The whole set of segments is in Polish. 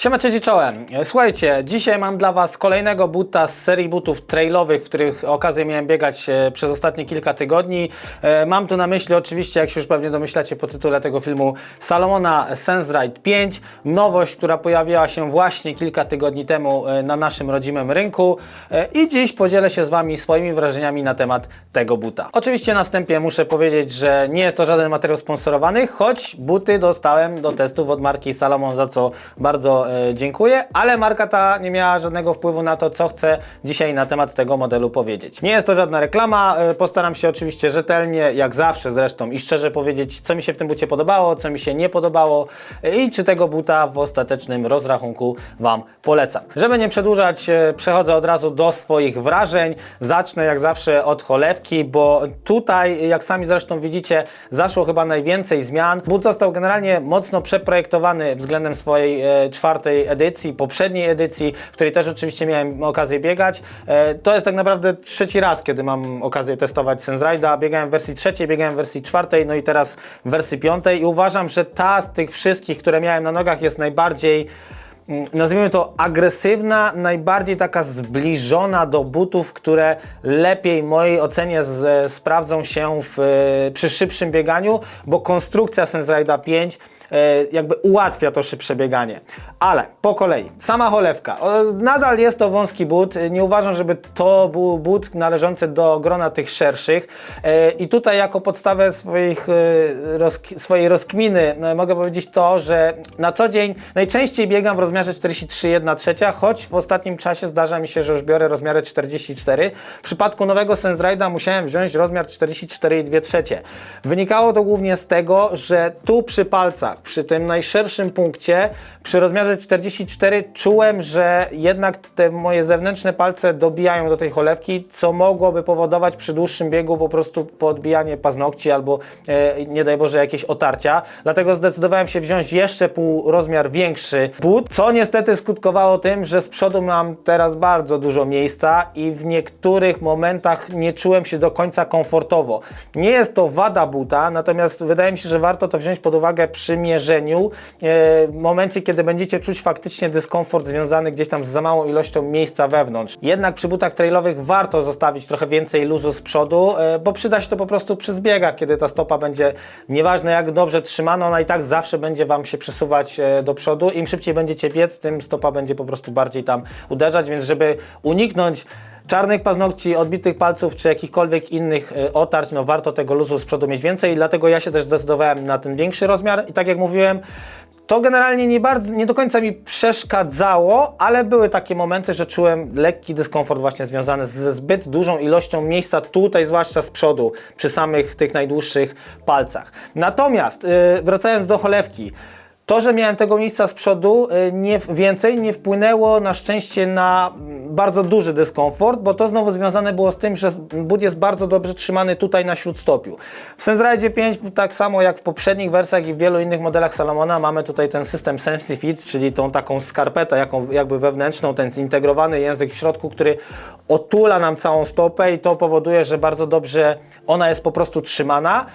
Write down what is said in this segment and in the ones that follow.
Siema, cześć czołem. Słuchajcie, dzisiaj mam dla Was kolejnego buta z serii butów trailowych, w których okazję miałem biegać e, przez ostatnie kilka tygodni. E, Mam tu na myśli oczywiście, jak się już pewnie domyślacie po tytule tego filmu, Salomona Sense-Ride 5. Nowość, która pojawiła się właśnie kilka tygodni temu e, na naszym rodzimym rynku. I dziś podzielę się z Wami swoimi wrażeniami na temat tego buta. Oczywiście na wstępie muszę powiedzieć, że nie jest to żaden materiał sponsorowany, choć buty dostałem do testów od marki Salomon, za co bardzo dziękuję, ale marka ta nie miała żadnego wpływu na to, co chcę dzisiaj na temat tego modelu powiedzieć. Nie jest to żadna reklama, e, postaram się oczywiście rzetelnie, jak zawsze zresztą i szczerze powiedzieć, co mi się w tym bucie podobało, co mi się nie podobało e, i czy tego buta w ostatecznym rozrachunku Wam polecam. Żeby nie przedłużać, e, przechodzę od razu do swoich wrażeń. Zacznę jak zawsze od cholewki, bo tutaj, jak sami zresztą widzicie, zaszło chyba najwięcej zmian. But został generalnie mocno przeprojektowany względem swojej e, czwartej edycji, poprzedniej edycji, w której też oczywiście miałem okazję biegać. E, to jest tak naprawdę trzeci raz, kiedy mam okazję testować SenseRide'a. Biegałem w wersji trzeciej, biegałem w wersji czwartej, no i teraz w wersji piątej i uważam, że ta z tych wszystkich, które miałem na nogach jest najbardziej mm, nazwijmy to agresywna, najbardziej taka zbliżona do butów, które lepiej mojej ocenie z, sprawdzą się w, przy szybszym bieganiu, bo konstrukcja SenseRide'a 5 e, jakby ułatwia to szybsze bieganie. Ale po kolei, sama cholewka. Nadal jest to wąski but. Nie uważam, żeby to był but należący do grona tych szerszych. E, I tutaj jako podstawę swoich, e, swojej rozkminy e, mogę powiedzieć to, że na co dzień najczęściej biegam w rozmiarze 43,1 trzecia, choć w ostatnim czasie zdarza mi się, że już biorę rozmiary 44. W przypadku nowego SenseRide'a musiałem wziąć rozmiar 44,2 trzecie. Wynikało to głównie z tego, że tu przy palcach, przy tym najszerszym punkcie, przy rozmiarze 44 czułem, że jednak te moje zewnętrzne palce dobijają do tej cholewki, co mogłoby powodować przy dłuższym biegu po prostu podbijanie paznokci albo e, nie daj Boże jakieś otarcia. Dlatego zdecydowałem się wziąć jeszcze pół rozmiar większy but, co niestety skutkowało tym, że z przodu mam teraz bardzo dużo miejsca i w niektórych momentach nie czułem się do końca komfortowo. Nie jest to wada buta, natomiast wydaje mi się, że warto to wziąć pod uwagę przy mierzeniu, e, w momencie kiedy będziecie czuć faktycznie dyskomfort związany gdzieś tam z za małą ilością miejsca wewnątrz. Jednak przy butach trailowych warto zostawić trochę więcej luzu z przodu, e, bo przyda się to po prostu przy zbiegach, kiedy ta stopa będzie, nieważne jak dobrze trzymana, ona i tak zawsze będzie Wam się przesuwać e, do przodu. Im szybciej będziecie biec, tym stopa będzie po prostu bardziej tam uderzać, więc żeby uniknąć czarnych paznokci, odbitych palców czy jakichkolwiek innych e, otarć, no warto tego luzu z przodu mieć więcej, dlatego ja się też zdecydowałem na ten większy rozmiar i tak jak mówiłem, to generalnie nie, bardzo, nie do końca mi przeszkadzało, ale były takie momenty, że czułem lekki dyskomfort właśnie związany ze zbyt dużą ilością miejsca tutaj, zwłaszcza z przodu, przy samych tych najdłuższych palcach. Natomiast yy, wracając do cholewki, to, że miałem tego miejsca z przodu y, nie, więcej, nie wpłynęło na szczęście na bardzo duży dyskomfort, bo to znowu związane było z tym, że but jest bardzo dobrze trzymany tutaj na śródstopiu. W SenseRide 5, tak samo jak w poprzednich wersjach i w wielu innych modelach Salomona, mamy tutaj ten system SensiFit, czyli tą taką skarpetę jaką, jakby wewnętrzną, ten zintegrowany język w środku, który otula nam całą stopę i to powoduje, że bardzo dobrze ona jest po prostu trzymana.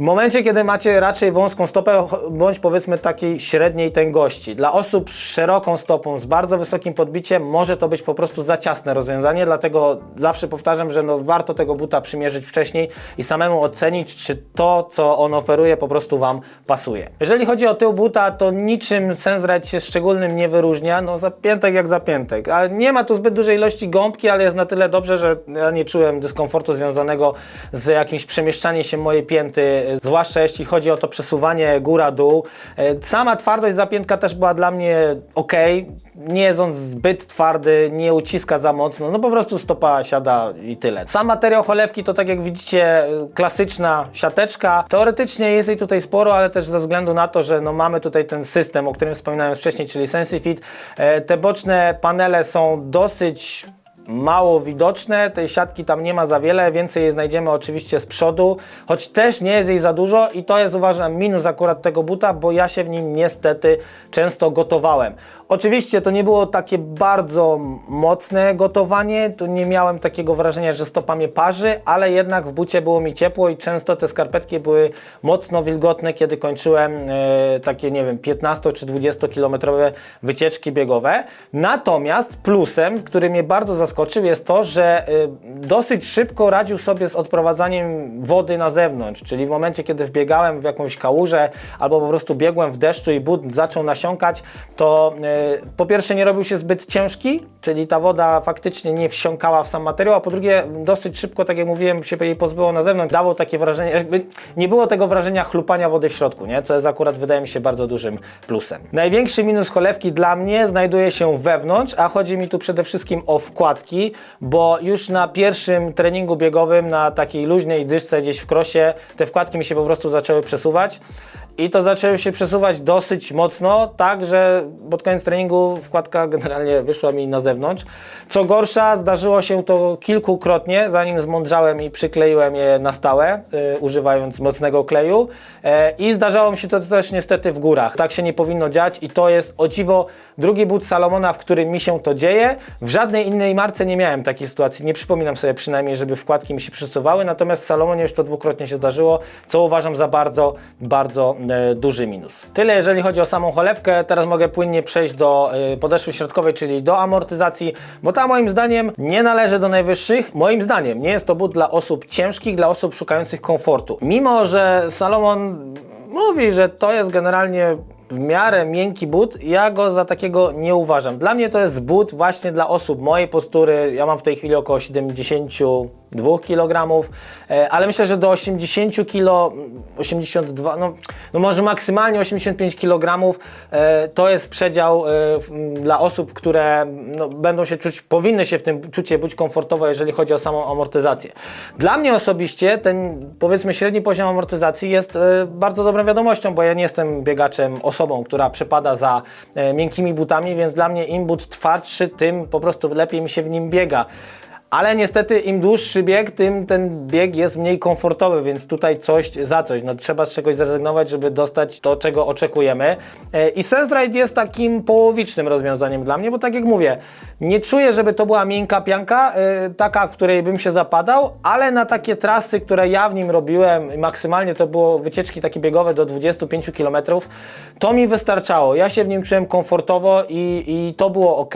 W momencie, kiedy macie raczej wąską stopę, bądź powiedzmy takiej średniej tęgości, dla osób z szeroką stopą, z bardzo wysokim podbiciem, może to być po prostu za ciasne rozwiązanie, dlatego zawsze powtarzam, że no warto tego buta przymierzyć wcześniej i samemu ocenić, czy to, co on oferuje, po prostu Wam pasuje. Jeżeli chodzi o tył buta, to niczym SenseRide się szczególnym nie wyróżnia, no zapiętek jak zapiętek, a nie ma tu zbyt dużej ilości gąbki, ale jest na tyle dobrze, że ja nie czułem dyskomfortu związanego z jakimś przemieszczaniem się mojej pięty zwłaszcza jeśli chodzi o to przesuwanie góra-dół. E, Sama twardość zapiętka też była dla mnie ok. Nie jest on zbyt twardy, nie uciska za mocno, no po prostu stopa siada i tyle. Sam materiał cholewki to tak jak widzicie klasyczna siateczka. Teoretycznie jest jej tutaj sporo, ale też ze względu na to, że no mamy tutaj ten system, o którym wspominałem wcześniej, czyli SensiFit. e, Te boczne panele są dosyć mało widoczne, tej siatki tam nie ma za wiele, więcej jej znajdziemy oczywiście z przodu, choć też nie jest jej za dużo i to jest uważam minus akurat tego buta, bo ja się w nim niestety często gotowałem. Oczywiście to nie było takie bardzo mocne gotowanie, tu nie miałem takiego wrażenia, że stopa mnie parzy, ale jednak w bucie było mi ciepło i często te skarpetki były mocno wilgotne, kiedy kończyłem e, takie, nie wiem, 15 czy 20 kilometrowe wycieczki biegowe. Natomiast plusem, który mnie bardzo zaskoczył jest to, że e, dosyć szybko radził sobie z odprowadzaniem wody na zewnątrz, czyli w momencie, kiedy wbiegałem w jakąś kałużę albo po prostu biegłem w deszczu i but zaczął nasiąkać, to e, po pierwsze nie robił się zbyt ciężki, czyli ta woda faktycznie nie wsiąkała w sam materiał, a po drugie dosyć szybko, tak jak mówiłem, się jej pozbyło na zewnątrz, dało takie wrażenie, jakby nie było tego wrażenia chlupania wody w środku, nie? co jest akurat wydaje mi się bardzo dużym plusem. Największy minus cholewki dla mnie znajduje się wewnątrz, a chodzi mi tu przede wszystkim o bo już na pierwszym treningu biegowym, na takiej luźnej dyszce gdzieś w krosie, te wkładki mi się po prostu zaczęły przesuwać. I to zaczęło się przesuwać dosyć mocno, tak, że pod koniec treningu wkładka generalnie wyszła mi na zewnątrz. Co gorsza, zdarzyło się to kilkukrotnie, zanim zmądrzałem i przykleiłem je na stałe, y, używając mocnego kleju. E, I zdarzało mi się to też niestety w górach. Tak się nie powinno dziać i to jest o dziwo drugi but Salomona, w którym mi się to dzieje. W żadnej innej marce nie miałem takiej sytuacji, nie przypominam sobie przynajmniej, żeby wkładki mi się przesuwały, natomiast w Salomonie już to dwukrotnie się zdarzyło, co uważam za bardzo, bardzo duży minus. Tyle jeżeli chodzi o samą cholewkę, teraz mogę płynnie przejść do e, podeszwy środkowej, czyli do amortyzacji, bo ta moim zdaniem nie należy do najwyższych. Moim zdaniem nie jest to but dla osób ciężkich, dla osób szukających komfortu. Mimo, że Salomon mówi, że to jest generalnie w miarę miękki but, ja go za takiego nie uważam. Dla mnie to jest but właśnie dla osób mojej postury. Ja mam w tej chwili około 72 kg, e, ale myślę, że do 80 kg, 82, no, no może maksymalnie 85 kg e, to jest przedział e, dla osób, które no, będą się czuć, powinny się w tym czuć być komfortowo, jeżeli chodzi o samą amortyzację. Dla mnie osobiście ten powiedzmy średni poziom amortyzacji jest bardzo dobrą wiadomością, bo ja nie jestem biegaczem, osobą, która przepada za miękkimi butami, więc dla mnie im but twardszy, tym po prostu lepiej mi się w nim biega. Ale niestety im dłuższy bieg, tym ten bieg jest mniej komfortowy, więc tutaj coś za coś. No, trzeba z czegoś zrezygnować, żeby dostać to, czego oczekujemy. E, I SenseRide jest takim połowicznym rozwiązaniem dla mnie, bo tak jak mówię, nie czuję, żeby to była miękka pianka, e, taka, w której bym się zapadał, ale na takie trasy, które ja w nim robiłem, maksymalnie to było wycieczki takie biegowe do 25 km, to mi wystarczało. Ja się w nim czułem komfortowo i, i to było ok.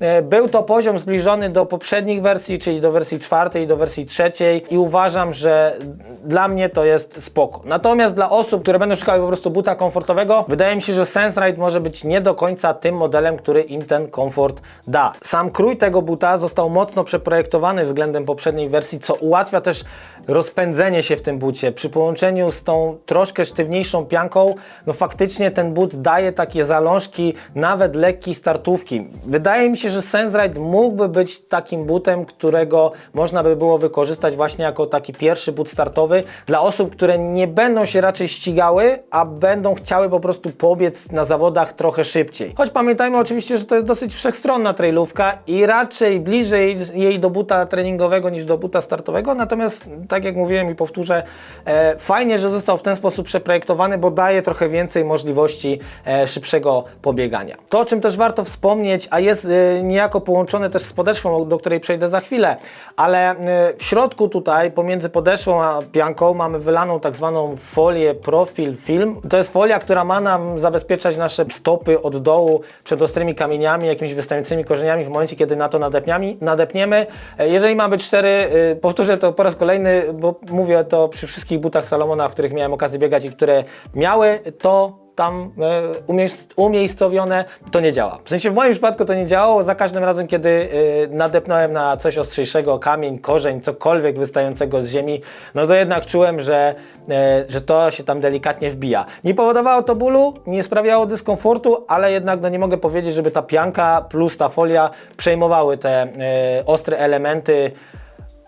E, Był to poziom zbliżony do poprzednich wersji, czyli do wersji czwartej do wersji trzeciej i uważam, że dla mnie to jest spoko. Natomiast dla osób, które będą szukały po prostu buta komfortowego, wydaje mi się, że SenseRide może być nie do końca tym modelem, który im ten komfort da. Sam krój tego buta został mocno przeprojektowany względem poprzedniej wersji, co ułatwia też rozpędzenie się w tym bucie. Przy połączeniu z tą troszkę sztywniejszą pianką, no faktycznie ten but daje takie zalążki, nawet lekkiej startówki. Wydaje mi się, że SenseRide mógłby być takim butem, którego można by było wykorzystać właśnie jako taki pierwszy but startowy dla osób, które nie będą się raczej ścigały, a będą chciały po prostu pobiec na zawodach trochę szybciej. Choć pamiętajmy oczywiście, że to jest dosyć wszechstronna trailówka i raczej bliżej jej do buta treningowego niż do buta startowego, natomiast tak jak mówiłem i powtórzę, e, fajnie, że został w ten sposób przeprojektowany, bo daje trochę więcej możliwości e, szybszego pobiegania. To, o czym też warto wspomnieć, a jest e, niejako połączone też z podeszwą, do której przejdę za chwilę, ale w środku tutaj, pomiędzy podeszwą a pianką, mamy wylaną tak zwaną folię Profil Film. To jest folia, która ma nam zabezpieczać nasze stopy od dołu przed ostrymi kamieniami, jakimiś wystającymi korzeniami w momencie, kiedy na to. E, Jeżeli mamy cztery, powtórzę to po raz kolejny, bo mówię to przy wszystkich butach Salomona, w których miałem okazję biegać i które miały to tam e, umiejsc- umiejscowione, to nie działa. W sensie w moim przypadku to nie działało. Za każdym razem, kiedy e, nadepnąłem na coś ostrzejszego, kamień, korzeń, cokolwiek wystającego z ziemi, no to jednak czułem, że, e, że to się tam delikatnie wbija. Nie powodowało to bólu, nie sprawiało dyskomfortu, ale jednak no nie mogę powiedzieć, żeby ta pianka plus ta folia przejmowały te ostre elementy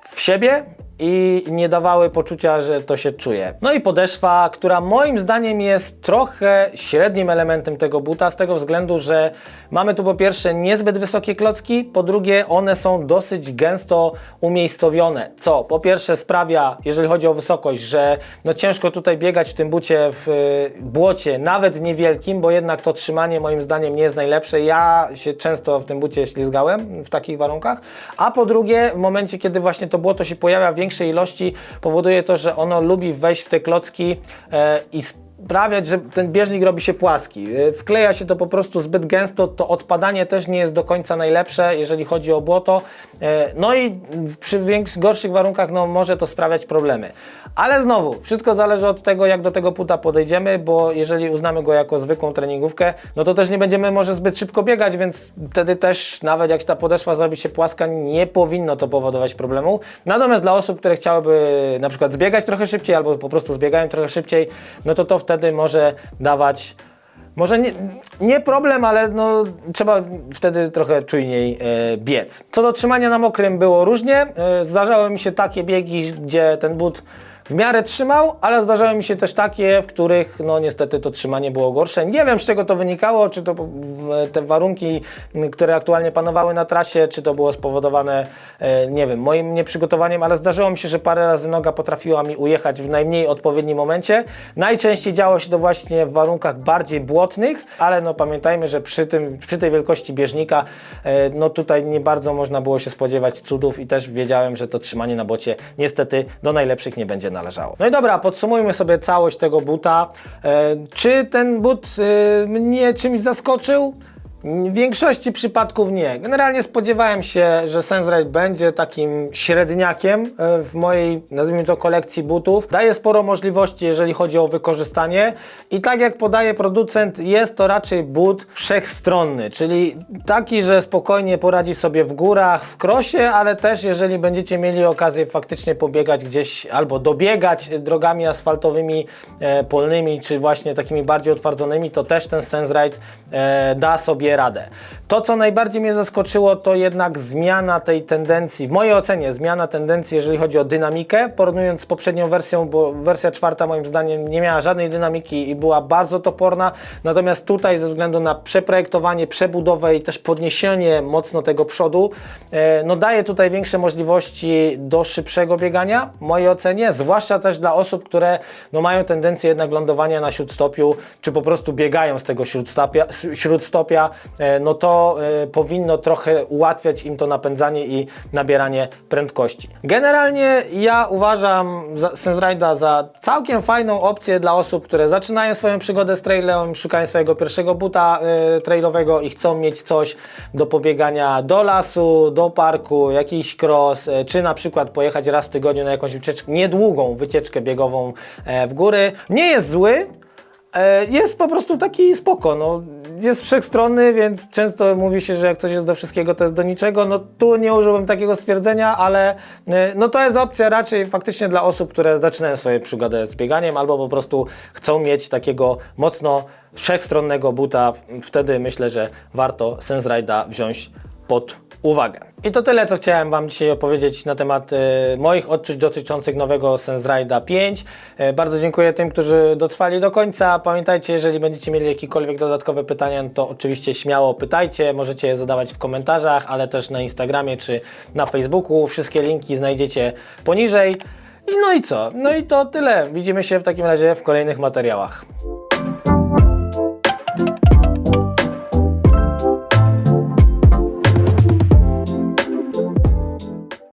w siebie i nie dawały poczucia, że to się czuje. No i podeszwa, która moim zdaniem jest trochę średnim elementem tego buta, z tego względu, że mamy tu po pierwsze niezbyt wysokie klocki, po drugie one są dosyć gęsto umiejscowione, co po pierwsze sprawia, jeżeli chodzi o wysokość, że no ciężko tutaj biegać w tym bucie w y, błocie, nawet niewielkim, bo jednak to trzymanie moim zdaniem nie jest najlepsze. Ja się często w tym bucie ślizgałem w takich warunkach, a po drugie w momencie, kiedy właśnie to błoto się pojawia większej ilości, powoduje to, że ono lubi wejść w te klocki e, i sprawiać, że ten bieżnik robi się płaski. E, Wkleja się to po prostu zbyt gęsto, to odpadanie też nie jest do końca najlepsze, jeżeli chodzi o błoto. E, No i przy większych, gorszych warunkach no, może to sprawiać problemy. Ale znowu, wszystko zależy od tego, jak do tego puta podejdziemy, bo jeżeli uznamy go jako zwykłą treningówkę, no to też nie będziemy może zbyt szybko biegać, więc wtedy też nawet jak ta podeszwa zrobi się płaska, nie powinno to powodować problemu. Natomiast dla osób, które chciałyby na przykład zbiegać trochę szybciej albo po prostu zbiegają trochę szybciej, no to to wtedy może dawać może nie, nie problem, ale no, trzeba wtedy trochę czujniej e, biec. Co do trzymania na mokrym było różnie. E, zdarzały mi się takie biegi, gdzie ten but w miarę trzymał, ale zdarzały mi się też takie, w których no niestety to trzymanie było gorsze. Nie wiem z czego to wynikało, czy to te warunki, które aktualnie panowały na trasie, czy to było spowodowane, e, nie wiem, moim nieprzygotowaniem, ale zdarzyło mi się, że parę razy noga potrafiła mi ujechać w najmniej odpowiednim momencie. Najczęściej działo się to właśnie w warunkach bardziej błotnych, ale no pamiętajmy, że przy, tym, przy tej wielkości bieżnika, e, no tutaj nie bardzo można było się spodziewać cudów i też wiedziałem, że to trzymanie na bocie niestety do najlepszych nie będzie należało. No i dobra, podsumujmy sobie całość tego buta. E, Czy ten but e, mnie czymś zaskoczył? W większości przypadków nie. Generalnie spodziewałem się, że Sensrite będzie takim średniakiem e, w mojej, nazwijmy to, kolekcji butów. Daje sporo możliwości, jeżeli chodzi o wykorzystanie i tak jak podaje producent, jest to raczej but wszechstronny, czyli taki, że spokojnie poradzi sobie w górach, w krosie, ale też jeżeli będziecie mieli okazję faktycznie pobiegać gdzieś albo dobiegać drogami asfaltowymi, e, polnymi, czy właśnie takimi bardziej utwardzonymi, to też ten Sensrite e, da sobie radę. To, co najbardziej mnie zaskoczyło, to jednak zmiana tej tendencji, w mojej ocenie zmiana tendencji, jeżeli chodzi o dynamikę, porównując z poprzednią wersją, bo wersja czwarta moim zdaniem nie miała żadnej dynamiki i była bardzo toporna, natomiast tutaj ze względu na przeprojektowanie, przebudowę i też podniesienie mocno tego przodu, e, no daje tutaj większe możliwości do szybszego biegania, w mojej ocenie, zwłaszcza też dla osób, które no, mają tendencję jednak lądowania na śródstopiu, czy po prostu biegają z tego śródstopia, śródstopia no to e, powinno trochę ułatwiać im to napędzanie i nabieranie prędkości. Generalnie ja uważam Sensride'a za całkiem fajną opcję dla osób, które zaczynają swoją przygodę z trailem, szukają swojego pierwszego buta e, trailowego i chcą mieć coś do pobiegania do lasu, do parku, jakiś cross, e, czy na przykład pojechać raz w tygodniu na jakąś wycieczkę, niedługą wycieczkę biegową e, w góry. Nie jest zły, E, Jest po prostu taki spoko, no. Jest wszechstronny, więc często mówi się, że jak coś jest do wszystkiego, to jest do niczego. No tu nie użyłbym takiego stwierdzenia, ale e, no to jest opcja raczej faktycznie dla osób, które zaczynają swoją przygodę z bieganiem albo po prostu chcą mieć takiego mocno wszechstronnego buta. Wtedy myślę, że warto Sensride'a wziąć pod uwagę. I to tyle, co chciałem Wam dzisiaj opowiedzieć na temat e, moich odczuć dotyczących nowego Sensride'a 5. E, bardzo dziękuję tym, którzy dotrwali do końca. Pamiętajcie, jeżeli będziecie mieli jakiekolwiek dodatkowe pytania, to oczywiście śmiało pytajcie. Możecie je zadawać w komentarzach, ale też na Instagramie czy na Facebooku. Wszystkie linki znajdziecie poniżej. I no i co? No i to tyle. Widzimy się w takim razie w kolejnych materiałach.